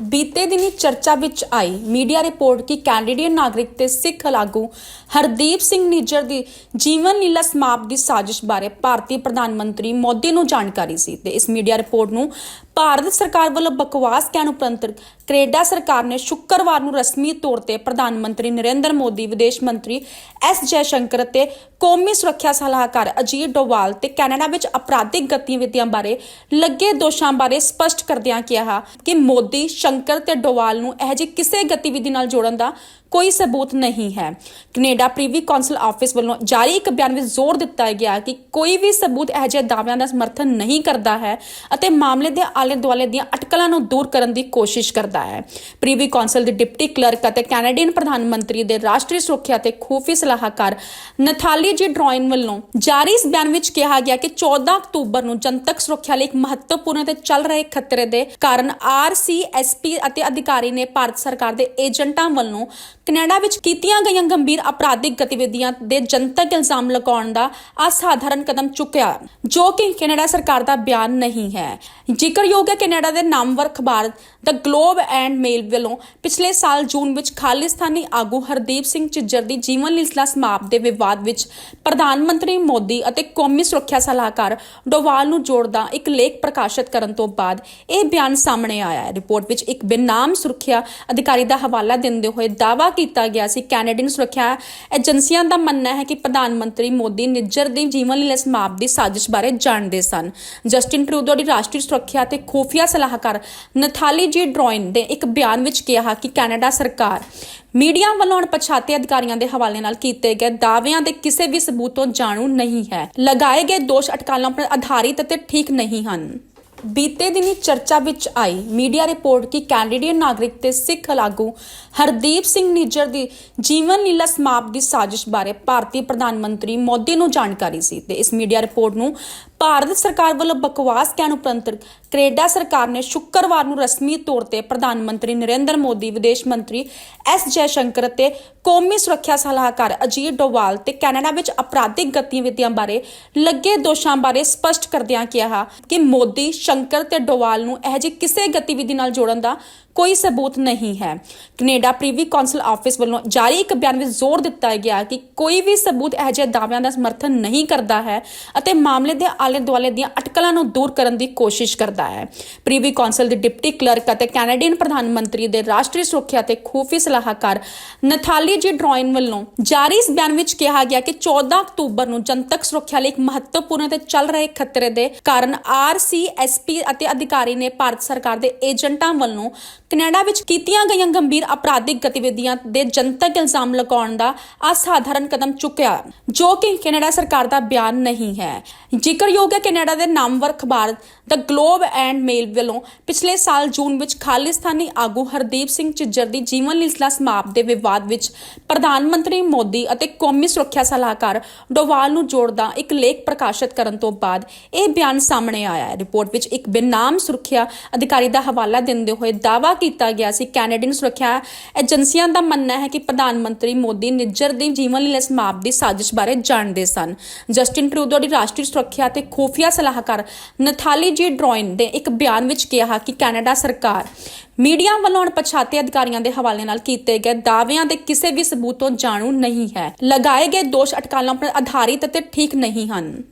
ਬੀਤੇ ਦਿਨੀ ਚਰਚਾ ਵਿੱਚ ਆਈ ਮੀਡੀਆ ਰਿਪੋਰਟ ਕਿ ਕੈਨੇਡੀਅਨ ਨਾਗਰਿਕ ਤੇ ਸਿੱਖ ਲਾਗੂ ਹਰਦੀਪ ਸਿੰਘ ਨਿੱਜਰ ਦੀ ਜੀਵਨ ਲੀਲਾ ਸਮਾਪਤ ਦੀ ਸਾਜ਼ਿਸ਼ ਬਾਰੇ ਭਾਰਤੀ ਪ੍ਰਧਾਨ ਮੰਤਰੀ ਮੋਦੀ ਨੂੰ ਜਾਣਕਾਰੀ ਸੀ ਤੇ ਇਸ ਮੀਡੀਆ ਰਿਪੋਰਟ ਨੂੰ ਭਾਰਤ ਸਰਕਾਰ ਵੱਲੋਂ ਬਕਵਾਸ ਕਹਿਣ ਉਪਰੰਤ ਕੈਨੇਡਾ ਸਰਕਾਰ ਨੇ ਸ਼ੁੱਕਰਵਾਰ ਨੂੰ ਰਸਮੀ ਤੌਰ ਤੇ ਪ੍ਰਧਾਨ ਮੰਤਰੀ ਨਰਿੰਦਰ ਮੋਦੀ, ਵਿਦੇਸ਼ ਮੰਤਰੀ ਐਸ ਜੈਸ਼ੰਕਰ ਅਤੇ ਕੌਮੀ ਸੁਰੱਖਿਆ ਸਲਾਹਕਾਰ ਅਜੀਤ ਡੋਵਾਲ ਤੇ ਕੈਨੇਡਾ ਵਿੱਚ ਅਪਰਾਧਿਕ ਗਤੀਵਿਧੀਆਂ ਬਾਰੇ ਲੱਗੇ ਦੋਸ਼ਾਂ ਬਾਰੇ ਸਪਸ਼ਟ ਕਰਦਿਆਂ ਕਿਹਾ ਕਿ ਮੋਦੀ, ਸ਼ੰਕਰ ਤੇ ਡੋਵਾਲ ਨੂੰ ਇਹ ਜਿਹੀ ਕਿਸੇ ਗਤੀਵਿਧੀ ਨਾਲ ਜੋੜਨ ਦਾ ਕੋਈ ਸਬੂਤ ਨਹੀਂ ਹੈ। ਕੈਨੇਡਾ ਪ੍ਰੀਵੀ ਕਾਉਂਸਲ ਆਫਿਸ ਵੱਲੋਂ ਜਾਰੀ ਇੱਕ ਬਿਆਨ ਵਿੱਚ ਜ਼ੋਰ ਦਿੱਤਾ ਗਿਆ ਕਿ ਕੋਈ ਵੀ ਸਬੂਤ ਇਹ ਜਿਹੇ ਦਾਅਵਿਆਂ ਦਾ ਸਮਰਥਨ ਨਹੀਂ ਕਰਦਾ ਹੈ ਅਤੇ ਮਾਮਲੇ ਦੇ ਆਲੇ ਦੁਆਲੇ ਦੀਆਂ ਅਟਕਲਾਂ ਨੂੰ ਦੂਰ ਕਰਨ ਦੀ ਕੋਸ਼ਿਸ਼ ਕਰਦਾ ਹੈ। ਪ੍ਰੀਵੀ ਕਾਉਂਸਲ ਦੇ ਡਿਪਟੀ ਕਲਰਕ ਅਤੇ ਕੈਨੇਡੀਅਨ ਪ੍ਰਧਾਨ ਮੰਤਰੀ ਦੇ ਰਾਸ਼ਟਰੀ ਸੁਰੱਖਿਆ ਤੇ ਖੂਫੀ ਸਲਾਹਕਾਰ ਨਥਾਲੀ ਜੀ ਡਰੋਇਨ ਵੱਲੋਂ ਜਾਰੀ ਇਸ ਬਿਆਨ ਵਿੱਚ ਕਿਹਾ ਗਿਆ ਕਿ 14 ਅਕਤੂਬਰ ਨੂੰ ਜਨਤਕ ਸੁਰੱਖਿਆ ਲਈ ਇੱਕ ਮਹੱਤਵਪੂਰਨ ਤੇ ਚੱਲ ਰਹੇ ਖਤਰੇ ਦੇ ਕਾਰਨ ਆਰਸੀਐਸਪੀ ਅਤੇ ਅਧਿਕਾਰੀ ਨੇ ਭਾਰਤ ਸਰਕਾਰ ਦੇ ਏਜੰਟਾਂ ਵੱਲੋਂ ਕੈਨੇਡਾ ਵਿੱਚ ਕੀਤੀਆਂ ਗਈਆਂ ਗੰਭੀਰ ਅਪਰਾਧਿਕ ਗਤੀਵਿਧੀਆਂ ਦੇ ਜਨਤਕ ਇਲਜ਼ਾਮ ਲਗਾਉਣ ਦਾ ਅਸਾਧਾਰਨ ਕਦਮ ਚੁੱਕਿਆ, ਜੋ ਕਿ ਕੈਨੇਡਾ ਸਰਕਾਰ ਦਾ ਬਿਆਨ ਨਹੀਂ ਹੈ। ਜ਼ਿਕਰਯੋਗ ਹੈ ਕੈਨੇਡਾ ਦੇ ਨਾਮਵਰ ਅਖਬਾਰ ਦ ਗਲੋਬ ਐਂਡ ਮੇਲ ਵੱਲੋਂ ਪਿਛਲੇ ਸਾਲ ਜੂਨ ਵਿੱਚ ਖਾਲਿਸਤਾਨੀ ਆਗੂ ਹਰਦੀਪ ਸਿੰਘ ਚਿੱਜਰ ਦੀ ਜੀਵਨ ਲੀਲਾ ਸਮਾਪਤ ਦੇ ਵਿਵਾਦ ਵਿੱਚ ਪ੍ਰਧਾਨ ਮੰਤਰੀ ਮੋਦੀ ਅਤੇ ਕੌਮੀ ਸੁਰੱਖਿਆ ਸਲਾਹਕਾਰ ਡੋਵਾਲ ਨੂੰ ਜੋੜਦਾ ਇੱਕ ਲੇਖ ਪ੍ਰਕਾਸ਼ਿਤ ਕਰਨ ਤੋਂ ਬਾਅਦ ਇਹ ਬਿਆਨ ਸਾਹਮਣੇ ਆਇਆ ਹੈ। ਰਿਪੋਰਟ ਵਿੱਚ ਇੱਕ ਬੇਨਾਮ ਸੁਰੱਖਿਆ ਅਧਿਕਾਰੀ ਦਾ ਹਵਾਲਾ ਦਿੰਦੇ ਹੋਏ ਦਾਅਵਾ ਕੀਤਾ ਗਿਆ ਸੀ। ਕੈਨੇਡੀਅਨ ਸੁਰੱਖਿਆ ਏਜੰਸੀਆਂ ਦਾ ਮੰਨਣਾ ਹੈ ਕਿ ਪ੍ਰਧਾਨ ਮੰਤਰੀ ਮੋਦੀ ਨਿੱਜਰ ਦੀ ਜੀਵਨ ਲੀਲਾ ਸਮਾਪਤ ਦੀ ਸਾਜ਼ਿਸ਼ ਬਾਰੇ ਜਾਣਦੇ ਸਨ। ਜਸਟਿਨ ਟਰੂਡੋ ਦੀ ਰਾਸ਼ਟਰੀ ਸੁਰੱਖਿਆ ਅਤੇ ਤੇ ਖੂਫੀਆ ਸਲਾਹਕਾਰ ਨਥਾਲੀ ਜੀ ਡਰੋਇਨ ਦੇ ਇੱਕ ਬਿਆਨ ਵਿੱਚ ਕਿਹਾ ਕਿ ਕੈਨੇਡਾ ਸਰਕਾਰ ਮੀਡੀਆ ਵੱਲੋਂ ਅਣਪਛਾਤੇ ਅਧਿਕਾਰੀਆਂ ਦੇ ਹਵਾਲੇ ਨਾਲ ਕੀਤੇ ਗਏ ਦਾਅਵਿਆਂ ਦੇ ਕਿਸੇ ਵੀ ਸਬੂਤ ਤੋਂ ਜਾਣੂ ਨਹੀਂ ਹੈ। ਲਗਾਏ ਗਏ ਦੋਸ਼ ਅਟਕਾਲਾਂ ਉੱਪਰ ਆਧਾਰਿਤ ਅਤੇ ਠੀਕ ਨਹੀਂ ਹਨ। ਬੀਤੇ ਦਿਨੀ ਚਰਚਾ ਵਿੱਚ ਆਈ ਮੀਡੀਆ ਰਿਪੋਰਟ ਕਿ ਕੈਨੇਡੀਅਨ ਨਾਗਰਿਕ ਤੇ ਸਿੱਖ ਲਾਗੂ ਹਰਦੀਪ ਸਿੰਘ ਨਿੱਜਰ ਦੀ ਜੀਵਨ ਲੀਲਾ ਸਮਾਪ ਦੀ ਸਾਜ਼ਿਸ਼ ਬਾਰੇ ਭਾਰਤੀ ਪ੍ਰਧਾਨ ਮੰਤਰੀ ਮੋਦੀ ਨੂੰ ਜਾਣਕਾਰੀ ਸੀ ਤੇ ਇਸ ਮੀਡੀਆ ਰਿਪੋਰਟ ਨੂੰ ਭਾਰਤ ਸਰਕਾਰ ਵੱਲੋਂ ਬਕਵਾਸ ਕਹਿਣ ਉਪਰੰਤ ਕੈਨੇਡਾ ਸਰਕਾਰ ਨੇ ਸ਼ੁੱਕਰਵਾਰ ਨੂੰ ਰਸਮੀ ਤੌਰ ਤੇ ਪ੍ਰਧਾਨ ਮੰਤਰੀ ਨਰਿੰਦਰ ਮੋਦੀ, ਵਿਦੇਸ਼ ਮੰਤਰੀ ਐਸ ਜੈਸ਼ੰਕਰ ਅਤੇ ਕੌਮੀ ਸੁਰੱਖਿਆ ਸਲਾਹਕਾਰ ਅਜੀਤ ਡੋਵਾਲ ਤੇ ਕੈਨੇਡਾ ਵਿੱਚ ਅਪਰਾਧਿਕ ਗਤੀਵਿਧੀਆਂ ਬਾਰੇ ਲੱਗੇ ਦੋਸ਼ਾਂ ਬਾਰੇ ਸਪਸ਼ਟ ਕਰਦਿਆਂ ਕਿਹਾ ਕਿ ਮੋਦੀ, ਸ਼ੰਕਰ ਤੇ ਡੋਵਾਲ ਨੂੰ ਇਹ ਜਿਹੀ ਕਿਸੇ ਗਤੀਵਿਧੀ ਨਾਲ ਜੋੜਨ ਦਾ ਕੋਈ ਸਬੂਤ ਨਹੀਂ ਹੈ। ਕੈਨੇਡਾ ਪ੍ਰੀਵੀ ਕੌਂਸਲ ਆਫਿਸ ਵੱਲੋਂ ਜਾਰੀ ਇੱਕ ਬਿਆਨ ਵਿੱਚ ਜ਼ੋਰ ਦਿੱਤਾ ਗਿਆ ਕਿ ਕੋਈ ਵੀ ਸਬੂਤ ਇਹ ਜਿਹੇ ਦਾਅਵਿਆਂ ਦਾ ਸਮਰਥਨ ਨਹੀਂ ਕਰਦਾ ਹੈ ਅਤੇ ਮਾਮਲੇ ਦੇ ਆਲੇ ਦੁਆਲੇ ਦੀਆਂ ਅਟਕਲਾਂ ਨੂੰ ਦੂਰ ਕਰਨ ਦੀ ਕੋਸ਼ਿਸ਼ ਕਰਦਾ ਹੈ। ਪ੍ਰੀਵੀ ਕਾਉਂਸਲ ਦੇ ਡਿਪਟੀ ਕਲਰਕ ਅਤੇ ਕੈਨੇਡੀਅਨ ਪ੍ਰਧਾਨ ਮੰਤਰੀ ਦੇ ਰਾਸ਼ਟਰੀ ਸੁਰੱਖਿਆ ਤੇ ਖੂਫੀ ਸਲਾਹਕਾਰ ਨਥਾਲੀ ਜੀ ਡਰੋਇਨ ਵੱਲੋਂ ਜਾਰੀ ਇਸ ਬਿਆਨ ਵਿੱਚ ਕਿਹਾ ਗਿਆ ਕਿ 14 ਅਕਤੂਬਰ ਨੂੰ ਜਨਤਕ ਸੁਰੱਖਿਆ ਲਈ ਇੱਕ ਮਹੱਤਵਪੂਰਨ ਤੇ ਚੱਲ ਰਹੇ ਖਤਰੇ ਦੇ ਕਾਰਨ ਆਰਸੀਐਸਪੀ ਅਤੇ ਅਧਿਕਾਰੀ ਨੇ ਭਾਰਤ ਸਰਕਾਰ ਦੇ ਏਜੰਟਾਂ ਵੱਲੋਂ ਕੈਨੇਡਾ ਵਿੱਚ ਕੀਤੀਆਂ ਗਈਆਂ ਗੰਭੀਰ ਅਪਰਾਧਿਕ ਗਤੀਵਿਧੀਆਂ ਦੇ ਜਨਤਕ ਇਲਜ਼ਾਮ ਲਗਾਉਣ ਦਾ ਅਸਾਧਾਰਨ ਕਦਮ ਚੁੱਕਿਆ, ਜੋ ਕਿ ਕੈਨੇਡਾ ਸਰਕਾਰ ਦਾ ਬਿਆਨ ਨਹੀਂ ਹੈ। ਜਿਕਰ ਜ਼ਿਕਰਯੋਗ ਹੈ ਕੈਨੇਡਾ ਦੇ ਨਾਮਵਰ ਅਖਬਾਰ ਦ ਗਲੋਬ ਐਂਡ ਮੇਲ ਵੱਲੋਂ ਪਿਛਲੇ ਸਾਲ ਜੂਨ ਵਿੱਚ ਖਾਲਿਸਤਾਨੀ ਆਗੂ ਹਰਦੀਪ ਸਿੰਘ ਚਿੱਜਰ ਦੀ ਜੀਵਨ ਲੀਲਾ ਸਮਾਪਤ ਦੇ ਵਿਵਾਦ ਵਿੱਚ ਪ੍ਰਧਾਨ ਮੰਤਰੀ ਮੋਦੀ ਅਤੇ ਕੌਮੀ ਸੁਰੱਖਿਆ ਸਲਾਹਕਾਰ ਡੋਵਾਲ ਨੂੰ ਜੋੜਦਾ ਇੱਕ ਲੇਖ ਪ੍ਰਕਾਸ਼ਿਤ ਕਰਨ ਤੋਂ ਬਾਅਦ ਇਹ ਬਿਆਨ ਸਾਹਮਣੇ ਆਇਆ ਹੈ। ਰਿਪੋਰਟ ਵਿੱਚ ਇੱਕ ਬੇਨਾਮ ਸੁਰੱਖਿਆ ਅਧਿਕਾਰੀ ਦਾ ਹਵਾਲਾ ਦਿੰਦੇ ਹੋਏ ਦਾਅਵਾ ਕੀਤਾ ਗਿਆ ਸੀ। ਕੈਨੇਡੀਅਨ ਸੁਰੱਖਿਆ ਏਜੰਸੀਆਂ ਦਾ ਮੰਨਣਾ ਹੈ ਕਿ ਪ੍ਰਧਾਨ ਮੰਤਰੀ ਮੋਦੀ ਨਿੱਜਰ ਦੀ ਜੀਵਨ ਲੀਲਾ ਸਮਾਪਤ ਦੀ ਸਾਜ਼ਿਸ਼ ਬਾਰੇ ਜਾਣਦੇ ਸਨ। ਜਸਟਿਨ ਟਰੂਡੋ ਦੀ ਰਾਸ਼ਟਰੀ ਸੁਰੱਖਿਆ ਤੇ ਖੁਫੀਆ ਸਲਾਹਕਾਰ ਨਥਾਲੀ ਜੀ ਡਰੋਇਨ ਦੇ ਇੱਕ ਬਿਆਨ ਵਿੱਚ ਕਿਹਾ ਕਿ ਕੈਨੇਡਾ ਸਰਕਾਰ ਮੀਡੀਆ ਵੱਲੋਂ ਅਣਪਛਾਤੇ ਅਧਿਕਾਰੀਆਂ ਦੇ ਹਵਾਲੇ ਨਾਲ ਕੀਤੇ ਗਏ ਦਾਅਵਿਆਂ ਦੇ ਕਿਸੇ ਵੀ ਸਬੂਤ ਤੋਂ ਜਾਣੂ ਨਹੀਂ ਹੈ। ਲਗਾਏ ਗਏ ਦੋਸ਼ ਅਟਕਾਲਾਂ ਉੱਪਰ ਆਧਾਰਿਤ ਅਤੇ ਠੀਕ ਨਹੀਂ ਹਨ।